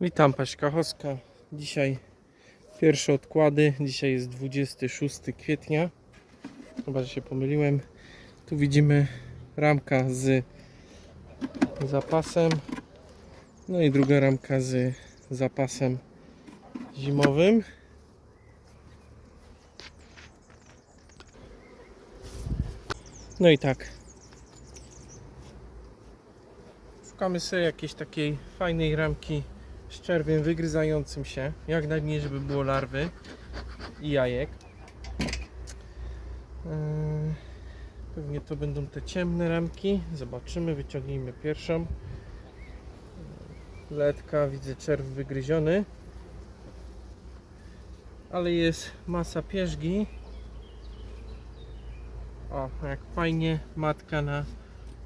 Witam Paśka Choska. Dzisiaj pierwsze odkłady. Dzisiaj jest 26 kwietnia. Chyba, że się pomyliłem. Tu widzimy ramka z zapasem. No i druga ramka z zapasem zimowym. No i tak. Szukamy sobie jakiejś takiej fajnej ramki z czerwiem wygryzającym się. Jak najmniej, żeby było larwy i jajek. Yy, Pewnie to będą te ciemne ramki. Zobaczymy, wyciągnijmy pierwszą. Letka, widzę czerw wygryziony. Ale jest masa pierzgi. O, jak fajnie matka na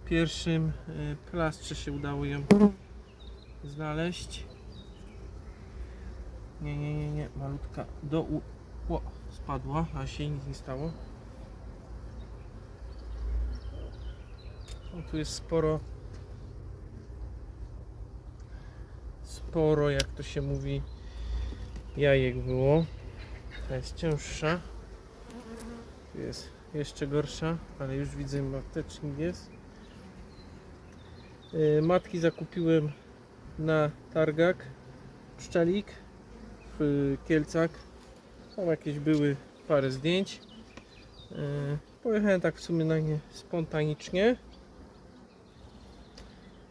pierwszym y, plastrze się udało ją znaleźć. Nie, nie, nie, nie, malutka do u... O, spadła, a się nic nie stało. O, tu jest sporo sporo, jak to się mówi, jajek było. Ta jest cięższa. Tu jest jeszcze gorsza, ale już widzę matecznik jest. Y, Matki zakupiłem na targach pszczelik w Kielcach. Tam jakieś były parę zdjęć. Y, Pojechałem tak w sumie na nie spontanicznie.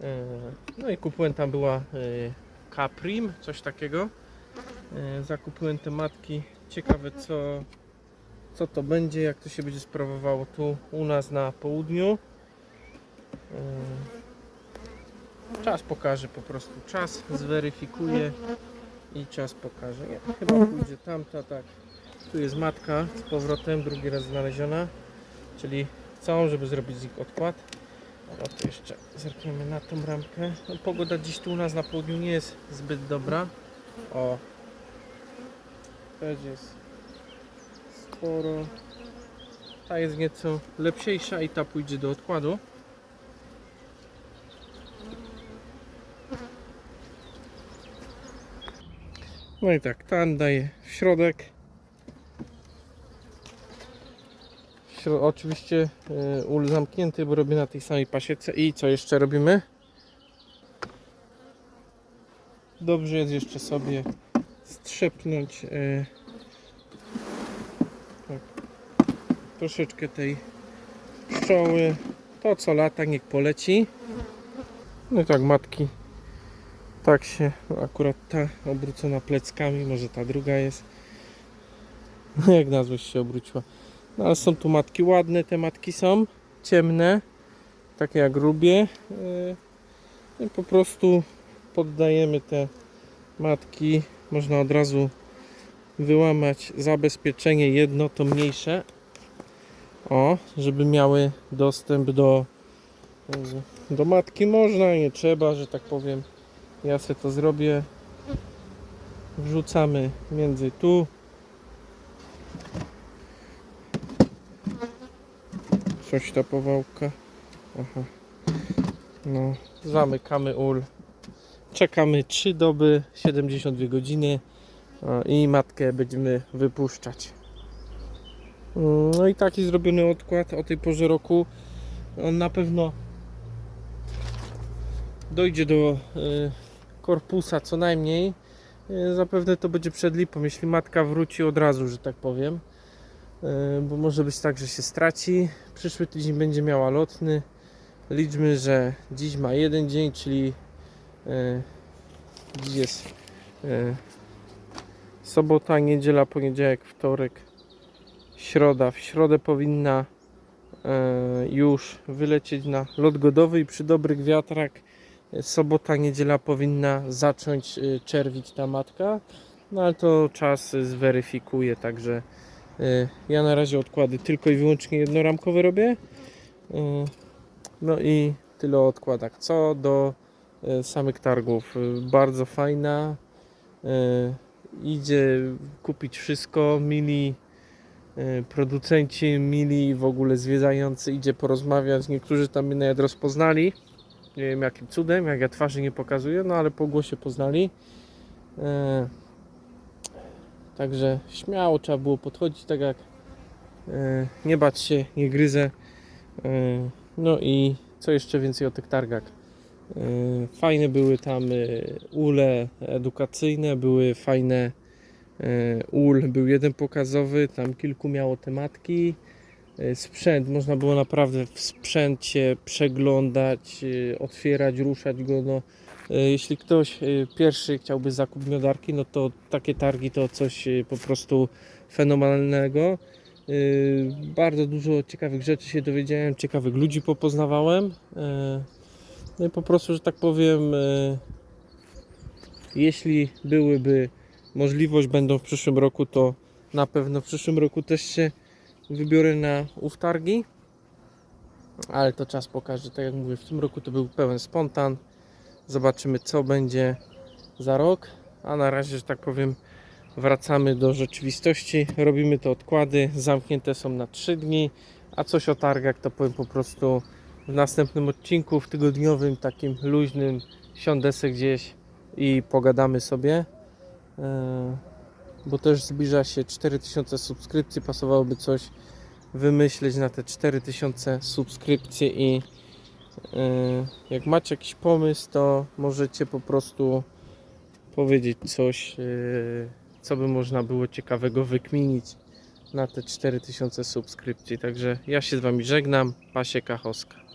Y, No i kupiłem tam była y, Caprim, coś takiego. Y, Zakupiłem te matki. Ciekawe co, co to będzie, jak to się będzie sprawowało tu u nas na południu. Y, Czas pokaże po prostu. Czas zweryfikuje i czas pokaże. Chyba pójdzie tamta, tak. Tu jest matka z powrotem, drugi raz znaleziona. Czyli chcą, żeby zrobić z nich odkład. No to jeszcze zerkniemy na tą ramkę. No, pogoda dziś tu u nas na południu nie jest zbyt dobra. O. Też jest sporo. Ta jest nieco lepsiejsza i ta pójdzie do odkładu. No i tak, tan daje w środek. Śro- oczywiście y, ul zamknięty, bo robię na tej samej pasiece. I co jeszcze robimy? Dobrze jest jeszcze sobie strzepnąć y, tak, troszeczkę tej pszczoły. To co lata niech poleci. No i tak matki tak się, akurat ta obrócona pleckami, może ta druga jest. No jak na złość się obróciła. No ale są tu matki ładne, te matki są ciemne, takie jak lubię. Yy, I po prostu poddajemy te matki. Można od razu wyłamać zabezpieczenie jedno, to mniejsze. O, żeby miały dostęp do, do matki. Można, nie trzeba, że tak powiem. Ja sobie to zrobię. Wrzucamy między tu. Coś ta powałka. Aha. No, zamykamy ul. Czekamy 3 doby, 72 godziny i matkę będziemy wypuszczać. No i taki zrobiony odkład o tej porze roku. On na pewno dojdzie do y, korpusa co najmniej. Y, Zapewne to będzie przed lipą, jeśli matka wróci od razu, że tak powiem. Y, Bo może być tak, że się straci. Przyszły tydzień będzie miała lotny. Liczmy, że dziś ma jeden dzień, czyli y, dziś jest sobota, niedziela, poniedziałek, wtorek, środa. W środę powinna już wylecieć na lot godowy i przy dobrych wiatrach sobota, niedziela powinna zacząć y, czerwić ta matka, no ale to czas zweryfikuje, także y, ja na razie odkłady tylko i wyłącznie jednoramkowe robię. Y, No i tyle o odkładach. Co do samych targów, bardzo fajna. Idzie kupić wszystko, mili producenci, mili w ogóle zwiedzający, idzie porozmawiać. Niektórzy tam mnie nawet rozpoznali nie wiem jakim cudem, jak ja twarzy nie pokazuję, no ale po głosie poznali. E, Także śmiało trzeba było podchodzić tak jak e, nie bać się, nie gryzę. E, No i co jeszcze więcej o tych targach. Fajne były tam ule edukacyjne, były fajne ul, był jeden pokazowy, tam kilku miało tematki. E, Sprzęt, można było naprawdę w sprzęcie przeglądać, e, otwierać, ruszać go. No, e, jeśli ktoś pierwszy chciałby zakup miodarki, no to takie targi to coś po prostu fenomenalnego. Bardzo dużo ciekawych rzeczy się dowiedziałem, ciekawych ludzi popoznawałem. No i po prostu, że tak powiem, jeśli byłyby możliwość, będą w przyszłym roku, to na pewno w przyszłym roku też się wybiorę na ów targi. Ale to czas pokaże, tak jak mówię, w tym roku to był pełen spontan. Zobaczymy co będzie za rok. A na razie, że tak powiem, wracamy do rzeczywistości. Robimy te odkłady, zamknięte są na 3 dni. A coś o targach to powiem po prostu w następnym odcinku, w tygodniowym, takim luźnym. Siądę gdzieś i pogadamy sobie. Bo też zbliża się 4000 subskrypcji. Pasowałoby coś wymyśleć na te 4000 subskrypcji i yy, jak macie jakiś pomysł, to możecie po prostu powiedzieć coś, yy, co by można było ciekawego wykminić na te 4000 subskrypcji. Także ja się z Wami żegnam. Pasie Kachoska.